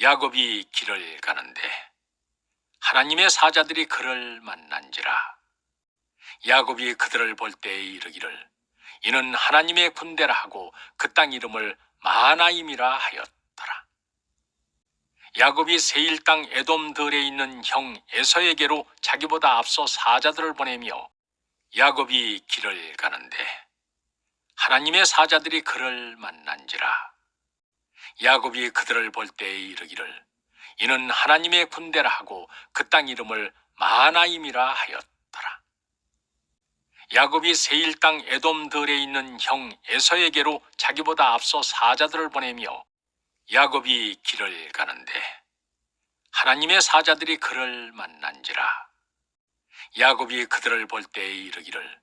야곱이 길을 가는데 하나님의 사자들이 그를 만난지라. 야곱이 그들을 볼 때에 이르기를 이는 하나님의 군대라 하고 그 땅 이름을 마하나임이라 하였더라. 야곱이 세일 땅 에돔들에 있는 형 에서에게로 자기보다 앞서 사자들을 보내며 야곱이 길을 가는데 하나님의 사자들이 그를 만난지라 야곱이 그들을 볼 때에 이르기를 이는 하나님의 군대라 하고 그 땅 이름을 마하나임이라 하였더라. 야곱이 세일 땅 에돔들에 있는 형 에서에게로 자기보다 앞서 사자들을 보내며 야곱이 길을 가는데 하나님의 사자들이 그를 만난지라. 야곱이 그들을 볼 때에 이르기를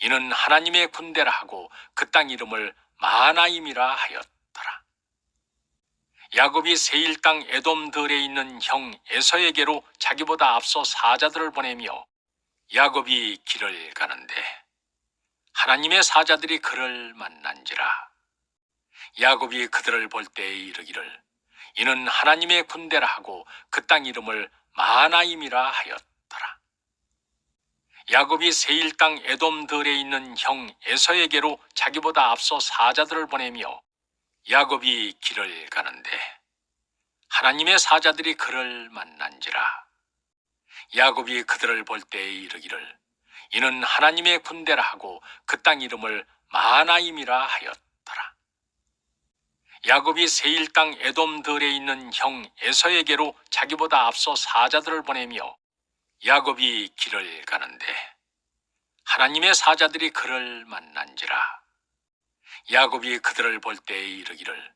이는 하나님의 군대라 하고 그 땅 이름을 마하나임이라 하였더라. 야곱이 세일 땅 에돔들에 있는 형 에서에게로 자기보다 앞서 사자들을 보내며 야곱이 길을 가는데 하나님의 사자들이 그를 만난지라. 야곱이 그들을 볼 때에 이르기를 이는 하나님의 군대라 하고 그 땅 이름을 마하나임이라 하였더라. 야곱이 세일 땅 에돔들에 있는 형 에서에게로 자기보다 앞서 사자들을 보내며 야곱이 길을 가는데 하나님의 사자들이 그를 만난지라. 야곱이 그들을 볼 때에 이르기를 이는 하나님의 군대라 하고 그 땅 이름을 마하나임이라 하였더라. 야곱이 세일 땅 에돔들에 있는 형 에서에게로 자기보다 앞서 사자들을 보내며 야곱이 길을 가는데 하나님의 사자들이 그를 만난지라 야곱이 그들을 볼 때에 이르기를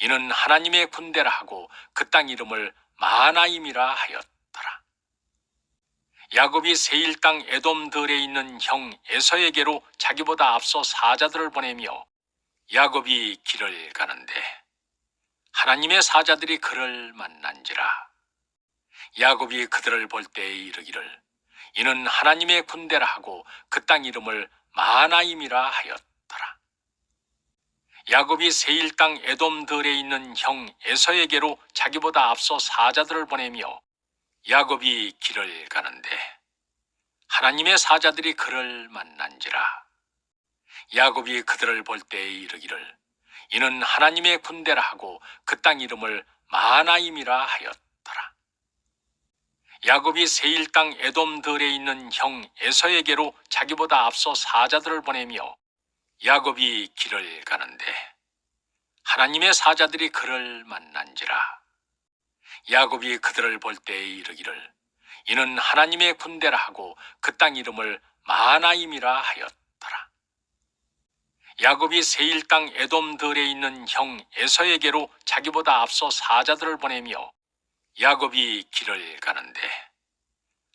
이는 하나님의 군대라 하고 그 땅 이름을 마하나임이라 하였더라. 야곱이 세일 땅 에돔들에 있는 형 에서에게로 자기보다 앞서 사자들을 보내며 야곱이 길을 가는데 하나님의 사자들이 그를 만난지라. 야곱이 그들을 볼 때에 이르기를 이는 하나님의 군대라 하고 그 땅 이름을 마하나임이라 하였더라. 야곱이 세일 땅 에돔들에 있는 형 에서에게로 자기보다 앞서 사자들을 보내며 야곱이 길을 가는데 하나님의 사자들이 그를 만난지라. 야곱이 그들을 볼 때에 이르기를 이는 하나님의 군대라 하고 그 땅 이름을 마하나임이라 하였더라. 야곱이 세일 땅 에돔들에 있는 형 에서에게로 자기보다 앞서 사자들을 보내며 야곱이 길을 가는데 하나님의 사자들이 그를 만난지라. 야곱이 그들을 볼 때에 이르기를 이는 하나님의 군대라 하고 그 땅 이름을 마하나임이라 하였더라. 야곱이 세일 땅 에돔들에 있는 형 에서에게로 자기보다 앞서 사자들을 보내며 야곱이 길을 가는데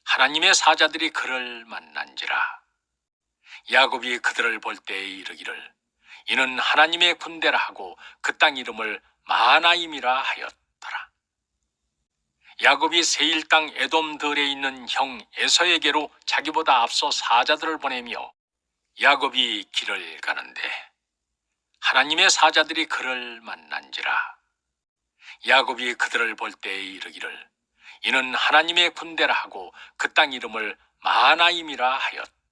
하나님의 사자들이 그를 만난지라 야곱이 그들을 볼 때에 이르기를 이는 하나님의 군대라 하고 그 땅 이름을 마하나임이라 하였더라. 야곱이 세일 땅 에돔들에 있는 형 에서에게로 자기보다 앞서 사자들을 보내며 야곱이 길을 가는데 하나님의 사자들이 그를 만난지라. 야곱이 그들을 볼 때에 이르기를 이는 하나님의 군대라 하고 그 땅 이름을 마하나임이라 하였더라.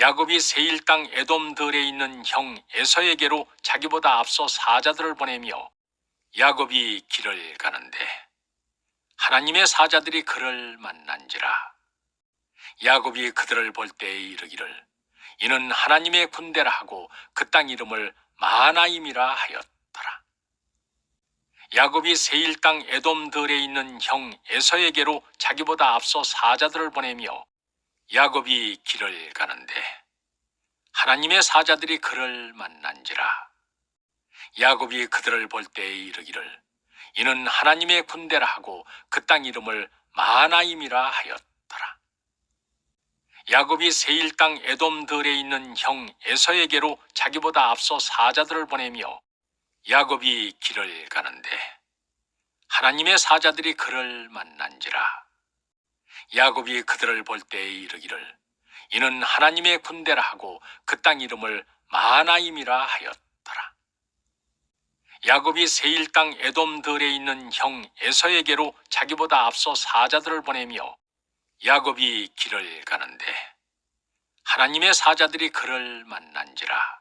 야곱이 세일 땅 에돔들에 있는 형 에서에게로 자기보다 앞서 사자들을 보내며 야곱이 길을 가는데 하나님의 사자들이 그를 만난지라. 야곱이 그들을 볼 때에 이르기를 이는 하나님의 군대라 하고 그 땅 이름을 마하나임이라 하였더라. 야곱이 세일 땅 에돔들에 있는 형 에서에게로 자기보다 앞서 사자들을 보내며 야곱이 길을 가는데 하나님의 사자들이 그를 만난지라. 야곱이 그들을 볼 때에 이르기를 이는 하나님의 군대라 하고 그 땅 이름을 마하나임이라 하였더라. 야곱이 세일 땅 에돔들에 있는 형 에서에게로 자기보다 앞서 사자들을 보내며 야곱이 길을 가는데 하나님의 사자들이 그를 만난지라 야곱이 그들을 볼 때에 이르기를 이는 하나님의 군대라 하고 그 땅 이름을 마하나임이라 하였더라. 야곱이 세일 땅 에돔들에 있는 형 에서에게로 자기보다 앞서 사자들을 보내며 야곱이 길을 가는데 하나님의 사자들이 그를 만난지라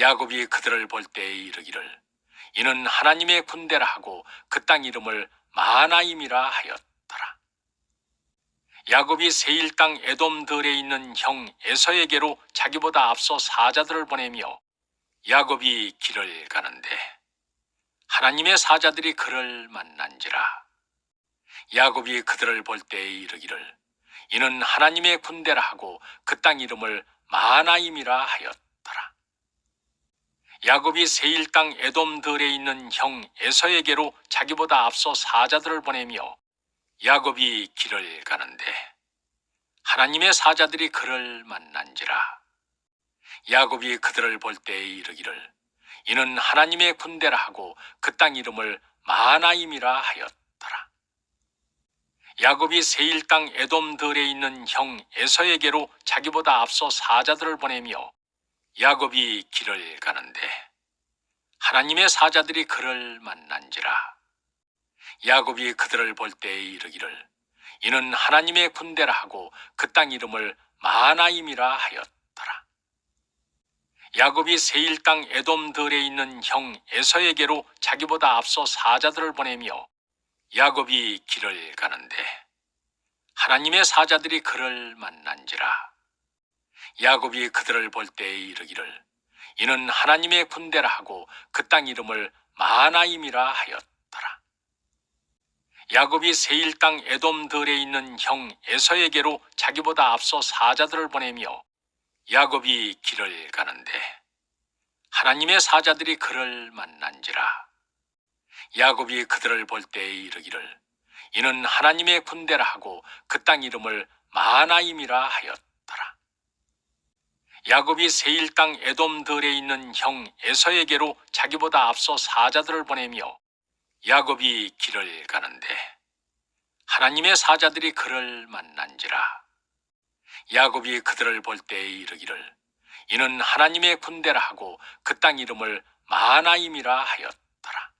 야곱이 그들을 볼 때에 이르기를 이는 하나님의 군대라 하고 그 땅 이름을 마하나임이라 하였더라 야곱이 세일 땅 에돔들에 있는 형 에서에게로 자기보다 앞서 사자들을 보내며 야곱이 길을 가는데 하나님의 사자들이 그를 만난지라. 야곱이 그들을 볼 때에 이르기를 이는 하나님의 군대라 하고 그 땅 이름을 마하나임이라 하였더라. 야곱이 세일 땅 에돔들에 있는 형 에서에게로 자기보다 앞서 사자들을 보내며 야곱이 길을 가는데 하나님의 사자들이 그를 만난지라 야곱이 그들을 볼 때에 이르기를 이는 하나님의 군대라 하고 그 땅 이름을 마하나임이라 하였더라. 야곱이 세일 땅 에돔들에 있는 형 에서에게로 자기보다 앞서 사자들을 보내며 야곱이 길을 가는데 하나님의 사자들이 그를 만난지라. 야곱이 그들을 볼 때에 이르기를 이는 하나님의 군대라 하고 그 땅 이름을 마하나임이라 하였더라. 야곱이 세일 땅 에돔들에 있는 형 에서에게로 자기보다 앞서 사자들을 보내며 야곱이 길을 가는데 하나님의 사자들이 그를 만난지라 야곱이 그들을 볼 때에 이르기를 이는 하나님의 군대라 하고 그 땅 이름을 마하나임이라 하였더라 야곱이 세일 땅 에돔들에 있는 형 에서에게로 자기보다 앞서 사자들을 보내며 야곱이 길을 가는데 하나님의 사자들이 그를 만난지라. 야곱이 그들을 볼 때에 이르기를 이는 하나님의 군대라 하고 그 땅 이름을 마하나임이라 하였더라. 야곱이 세일 땅 에돔들에 있는 형 에서에게로 자기보다 앞서 사자들을 보내며 야곱이 길을 가는데 하나님의 사자들이 그를 만난지라 야곱이 그들을 볼 때에 이르기를 이는 하나님의 군대라 하고 그 땅 이름을 마하나임이라 하였더라.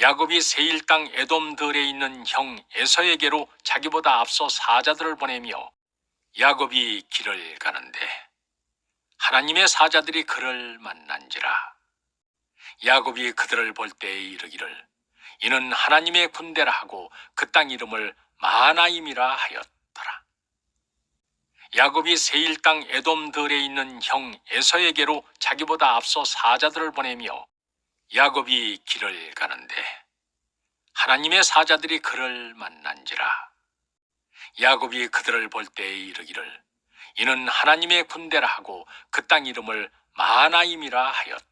야곱이 세일 땅 에돔들에 있는 형 에서에게로 자기보다 앞서 사자들을 보내며 야곱이 길을 가는데 하나님의 사자들이 그를 만난지라. 야곱이 그들을 볼 때에 이르기를 이는 하나님의 군대라 하고 그 땅 이름을 마하나임이라 하였더라. 야곱이 세일 땅 에돔들에 있는 형 에서에게로 자기보다 앞서 사자들을 보내며 야곱이 길을 가는데 하나님의 사자들이 그를 만난지라 야곱이 그들을 볼 때에 이르기를 이는 하나님의 군대라 하고 그 땅 이름을 마하나임이라 하였더라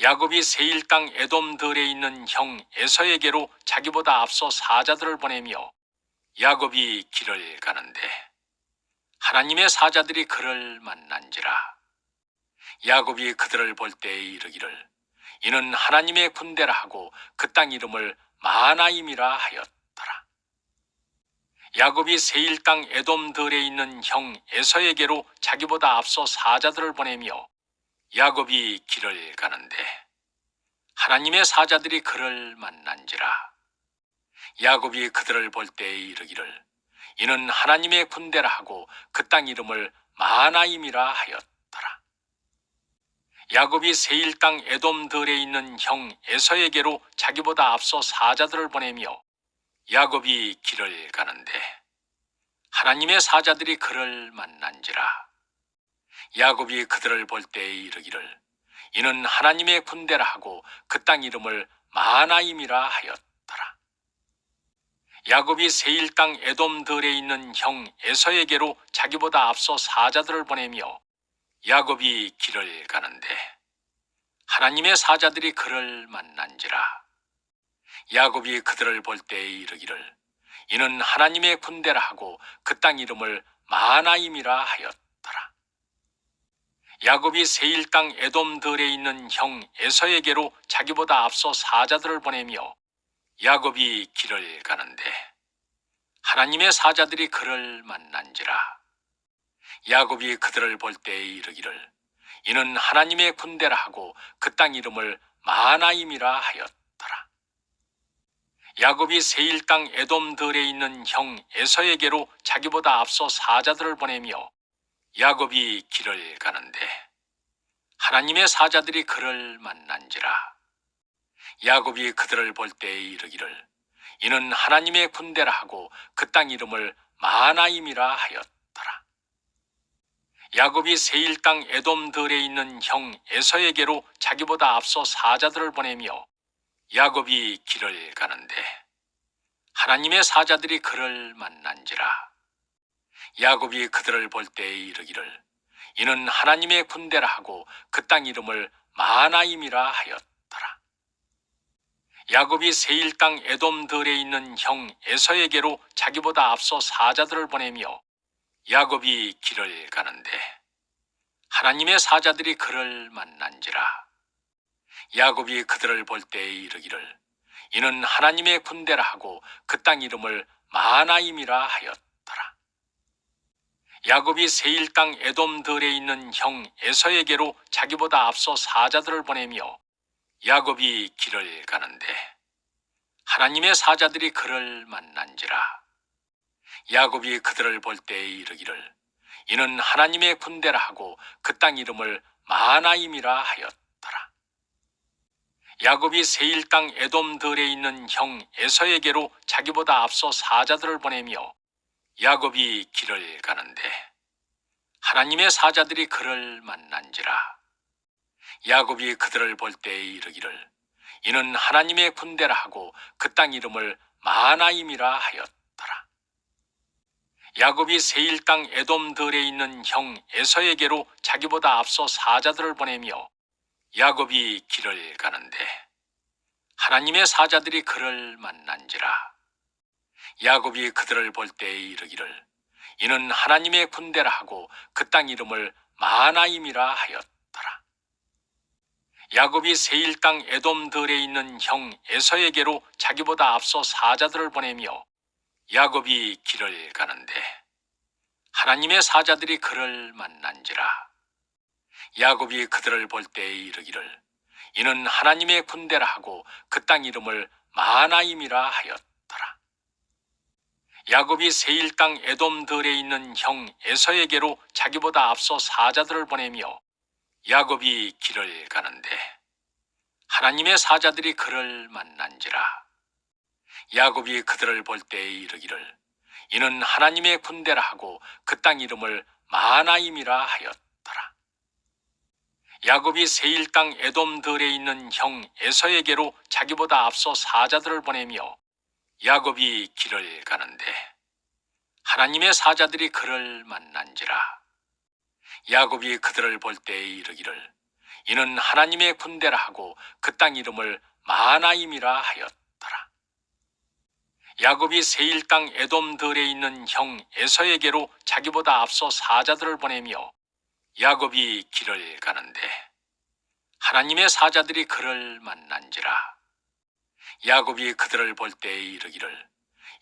야곱이 세일 땅 에돔들에 있는 형 에서에게로 자기보다 앞서 사자들을 보내며 야곱이 길을 가는데 하나님의 사자들이 그를 만난지라. 야곱이 그들을 볼 때에 이르기를 이는 하나님의 군대라 하고 그 땅 이름을 마하나임이라 하였더라. 야곱이 세일 땅 에돔들에 있는 형 에서에게로 자기보다 앞서 사자들을 보내며 야곱이 길을 가는데 하나님의 사자들이 그를 만난지라 야곱이 그들을 볼 때에 이르기를 이는 하나님의 군대라 하고 그 땅 이름을 마하나임이라 하였더라. 야곱이 세일 땅 에돔들에 있는 형 에서에게로 자기보다 앞서 사자들을 보내며 야곱이 길을 가는데 하나님의 사자들이 그를 만난지라. 야곱이 그들을 볼 때에 이르기를 이는 하나님의 군대라 하고 그 땅 이름을 마하나임이라 하였더라. 야곱이 세일 땅 에돔들에 있는 형 에서에게로 자기보다 앞서 사자들을 보내며 야곱이 길을 가는데 하나님의 사자들이 그를 만난지라 야곱이 그들을 볼 때에 이르기를 이는 하나님의 군대라 하고 그 땅 이름을 마하나임이라 하였더라 야곱이 세일 땅 에돔들에 있는 형 에서에게로 자기보다 앞서 사자들을 보내며 야곱이 길을 가는데 하나님의 사자들이 그를 만난지라 야곱이 그들을 볼 때에 이르기를 이는 하나님의 군대라 하고 그 땅 이름을 마하나임이라 하였더라. 야곱이 세일 땅 에돔들에 있는 형 에서에게로 자기보다 앞서 사자들을 보내며 야곱이 길을 가는데 하나님의 사자들이 그를 만난지라. 야곱이 그들을 볼 때에 이르기를 이는 하나님의 군대라 하고 그 땅 이름을 마하나임이라 하였더라. 야곱이 세일 땅 에돔들에 있는 형 에서에게로 자기보다 앞서 사자들을 보내며 야곱이 길을 가는데 하나님의 사자들이 그를 만난지라. 야곱이 그들을 볼 때에 이르기를 이는 하나님의 군대라 하고 그 땅 이름을 마하나임이라 하였더라. 야곱이 세일 땅 에돔들에 있는 형 에서에게로 자기보다 앞서 사자들을 보내며 야곱이 길을 가는데 하나님의 사자들이 그를 만난지라. 야곱이 그들을 볼 때에 이르기를 이는 하나님의 군대라 하고 그 땅 이름을 마하나임이라 하였더라. 야곱이 세일 땅 에돔들에 있는 형 에서에게로 자기보다 앞서 사자들을 보내며 야곱이 길을 가는데 하나님의 사자들이 그를 만난지라. 야곱이 그들을 볼 때에 이르기를 이는 하나님의 군대라 하고 그 땅 이름을 마하나임이라 하였더라. 야곱이 세일 땅 에돔들에 있는 형 에서에게로 자기보다 앞서 사자들을 보내며 야곱이 길을 가는데 하나님의 사자들이 그를 만난지라. 야곱이 그들을 볼 때에 이르기를 이는 하나님의 군대라 하고 그 땅 이름을 마하나임이라 하였더라. 야곱이 세일 땅 에돔들에 있는 형 에서에게로 자기보다 앞서 사자들을 보내며 야곱이 길을 가는데 하나님의 사자들이 그를 만난지라. 야곱이 그들을 볼 때에 이르기를 이는 하나님의 군대라 하고 그 땅 이름을 마하나임이라 하였더라. 야곱이 세일 땅 에돔들에 있는 형 에서에게로 자기보다 앞서 사자들을 보내며 야곱이 길을 가는데 하나님의 사자들이 그를 만난지라. 야곱이 그들을 볼 때에 이르기를 이는 하나님의 군대라 하고 그 땅 이름을 마하나임이라 하였더라. 야곱이 세일 땅 에돔들에 있는 형 에서에게로 자기보다 앞서 사자들을 보내며 야곱이 길을 가는데 하나님의 사자들이 그를 만난지라. 야곱이 그들을 볼 때에 이르기를 이는 하나님의 군대라 하고 그 땅 이름을 마하나임이라 하였더라. 야곱이 세일 땅 에돔들에 있는 형 에서에게로 자기보다 앞서 사자들을 보내며 야곱이 길을 가는데 하나님의 사자들이 그를 만난지라. 야곱이 그들을 볼 때에 이르기를 이는 하나님의 군대라 하고 그 땅 이름을 마하나임이라 하였더라. 야곱이 세일 땅 에돔들에 있는 형 에서에게로 자기보다 앞서 사자들을 보내며 야곱이 길을 가는데 하나님의 사자들이 그를 만난지라. 야곱이 그들을 볼 때에 이르기를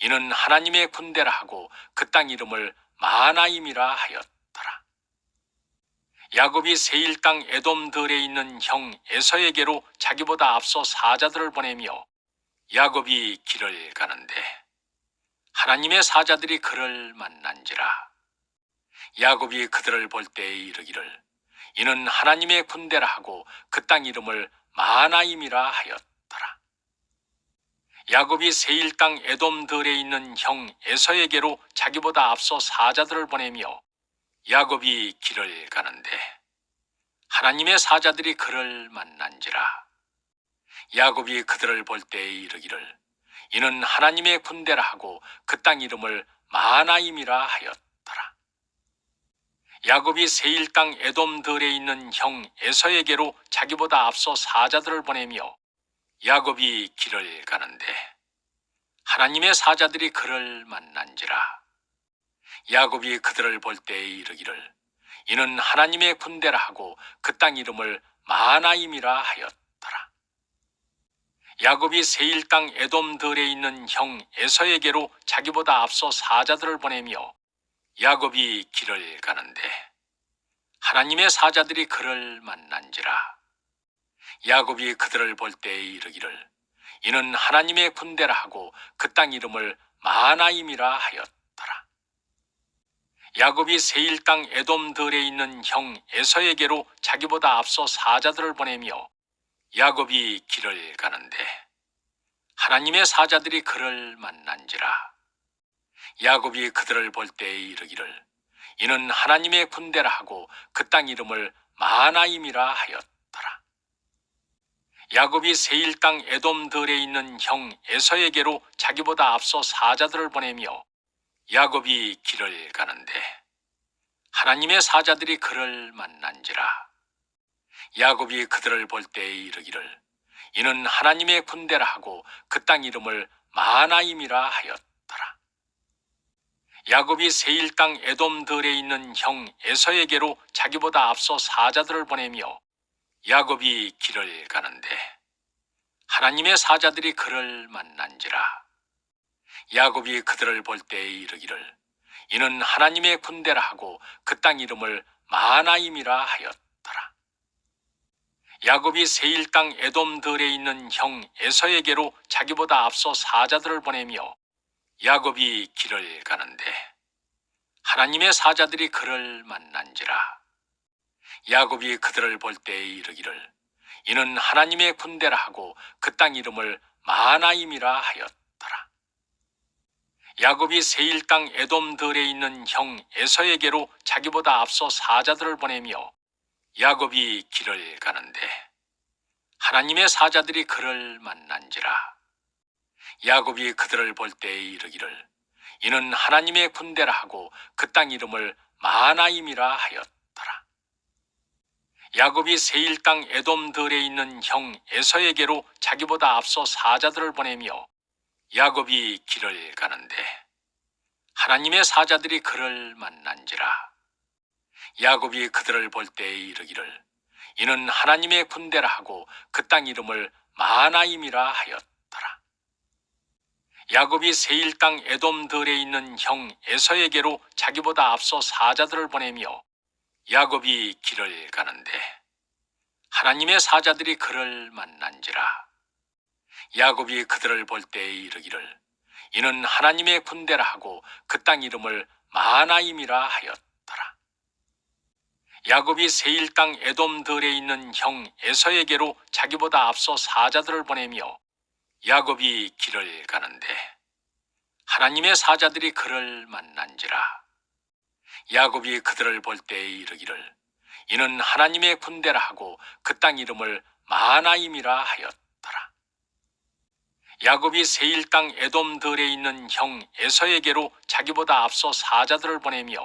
이는 하나님의 군대라 하고 그 땅 이름을 마하나임이라 하였더라. 야곱이 세일 땅 에돔들에 있는 형 에서에게로 자기보다 앞서 사자들을 보내며 야곱이 길을 가는데 하나님의 사자들이 그를 만난지라. 야곱이 그들을 볼 때에 이르기를 이는 하나님의 군대라 하고 그 땅 이름을 마하나임이라 하였더라. 야곱이 세일 땅 에돔들에 있는 형 에서에게로 자기보다 앞서 사자들을 보내며 야곱이 길을 가는데 하나님의 사자들이 그를 만난지라. 야곱이 그들을 볼 때에 이르기를 이는 하나님의 군대라 하고 그 땅 이름을 마하나임이라 하였더라. 야곱이 세일 땅 에돔들에 있는 형 에서에게로 자기보다 앞서 사자들을 보내며 야곱이 길을 가는데 하나님의 사자들이 그를 만난지라. 야곱이 그들을 볼 때에 이르기를 이는 하나님의 군대라 하고 그 땅 이름을 마하나임이라 하였더라. 야곱이 세일 땅 에돔들에 있는 형 에서에게로 자기보다 앞서 사자들을 보내며 야곱이 길을 가는데 하나님의 사자들이 그를 만난지라 야곱이 그들을 볼 때에 이르기를 이는 하나님의 군대라 하고 그 땅 이름을 마하나임이라 하였더라. 야곱이 세일 땅 에돔들에 있는 형 에서에게로 자기보다 앞서 사자들을 보내며 야곱이 길을 가는데 하나님의 사자들이 그를 만난지라. 야곱이 그들을 볼 때에 이르기를 이는 하나님의 군대라 하고 그 땅 이름을 마하나임이라 하였더라 야곱이 세일 땅 에돔 들에 있는 형 에서에게로 자기보다 앞서 사자들을 보내며 야곱이 길을 가는데 하나님의 사자들이 그를 만난지라. 야곱이 그들을 볼 때에 이르기를 이는 하나님의 군대라 하고 그 땅 이름을 마하나임이라 하였더라. 야곱이 세일 땅 에돔 들에 있는 형 에서에게로 자기보다 앞서 사자들을 보내며 야곱이 길을 가는데 하나님의 사자들이 그를 만난지라. 야곱이 그들을 볼 때에 이르기를 이는 하나님의 군대라 하고 그 땅 이름을 마하나임이라 하였더라. 야곱이 세일 땅 에돔들에 있는 형 에서에게로 자기보다 앞서 사자들을 보내며 야곱이 길을 가는데 하나님의 사자들이 그를 만난지라 야곱이 그들을 볼 때에 이르기를 이는 하나님의 군대라 하고 그 땅 이름을 마하나임이라 하였더라. 야곱이 세일 땅 에돔들에 있는 형 에서에게로 자기보다 앞서 사자들을 보내며 야곱이 길을 가는데 하나님의 사자들이 그를 만난지라. 야곱이 그들을 볼 때에 이르기를 이는 하나님의 군대라 하고 그 땅 이름을 마하나임이라 하였더라 야곱이 세일 땅 에돔들에 있는 형 에서에게로 자기보다 앞서 사자들을 보내며 야곱이 길을 가는데 하나님의 사자들이 그를 만난지라. 야곱이 그들을 볼 때에 이르기를 이는 하나님의 군대라 하고 그 땅 이름을 마하나임이라 하였더라. 야곱이 세일 땅 에돔들에 있는 형 에서에게로 자기보다 앞서 사자들을 보내며 야곱이 길을 가는데 하나님의 사자들이 그를 만난지라. 야곱이 그들을 볼 때에 이르기를 이는 하나님의 군대라 하고 그 땅 이름을 마하나임이라 하였더라. 야곱이 세일 땅 에돔들에 있는 형 에서에게로 자기보다 앞서 사자들을 보내며 야곱이 길을 가는데 하나님의 사자들이 그를 만난지라 야곱이 그들을 볼 때에 이르기를 이는 하나님의 군대라 하고 그 땅 이름을 마하나임이라 하였더라. 야곱이 세일 땅 에돔들에 있는 형 에서에게로 자기보다 앞서 사자들을 보내며